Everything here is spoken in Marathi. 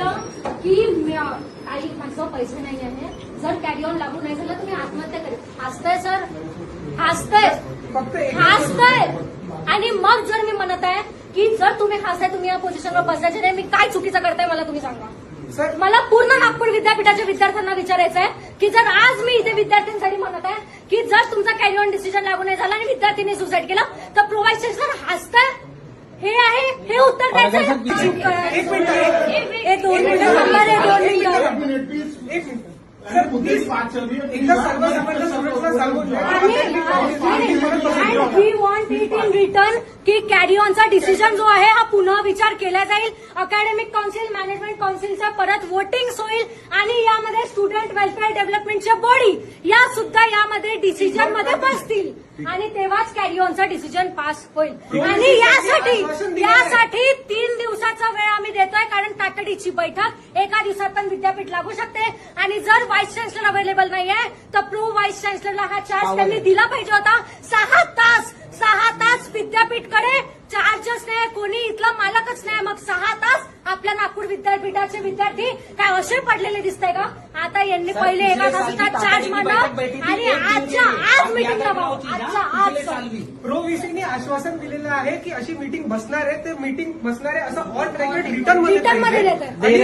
की काही माझं पैसे नाही आहे. जर कॅरी ऑन लागू नाही झालं तर मी आत्महत्या करेन. हसतंय सर? हसतंय. हसतंय. आणि मग जर मी म्हणत आहे की जर तुम्ही हसताय तुम्ही या पोझिशनवर बसायचे नाही मी काय चुकीचं करताय मला तुम्ही सांगा. सर मला पूर्ण नागपूर विद्यापीठाच्या विद्यार्थ्यांना विचारायचं आहे की जर आज मी इथे विद्यार्थ्यांसाठी म्हणत आहे की जर तुमचा कॅरी ऑन डिसिजन लागू नाही झाला आणि विद्यार्थ्यांनी सुसाईड केलं तर प्रोव्हाइड सेशन हसताय? हे आहे? हे उत्तर द्यायचं we want it in return की कॅरी ऑनचा डिसिजन जो आहे हा पुन्हा विचार केला जाईल अकॅडमिक काउन्सिल मॅनेजमेंट काउन्सिलचा परत वोटिंग होईल आणि यामध्ये स्टुडंट वेलफेअर डेव्हलपमेंटच्या बॉडी या सुद्धा यामध्ये डिसिजनमध्ये बसतील आणि तेव्हाच कॅरी ऑनचा डिसिजन पास होईल आणि यासाठी तातडीची बैठक एका दिवसात पण विद्यापीठ लागू शकते. आणि जर व्हाईस चान्सलर अवेलेबल नाहीये तर प्रो व्हाईस चान्सलरला हा चार्ज त्यांनी दिला पाहिजे होता. सहा तास सहा तास विद्यापीठकडे चार्जच नाही कोणी इथला मालकच नाही मग सहा नागपूर विद्यापीठाचे विद्यार्थी काय असे पडलेले दिसतंय का? आता यांनी पहिले एका तासाचा चार्ज मांडा आणि आजच्या आज मिटिंगला भाऊ आजच्या आज सर. प्रो व्हीसीने आश्वासन दिलेलं आहे की अशी मीटिंग बसणार आहे ते मीटिंग बसणार आहे असं ऑन रेकॉर्ड रिटर्न रिटर्नमध्ये. देत आहे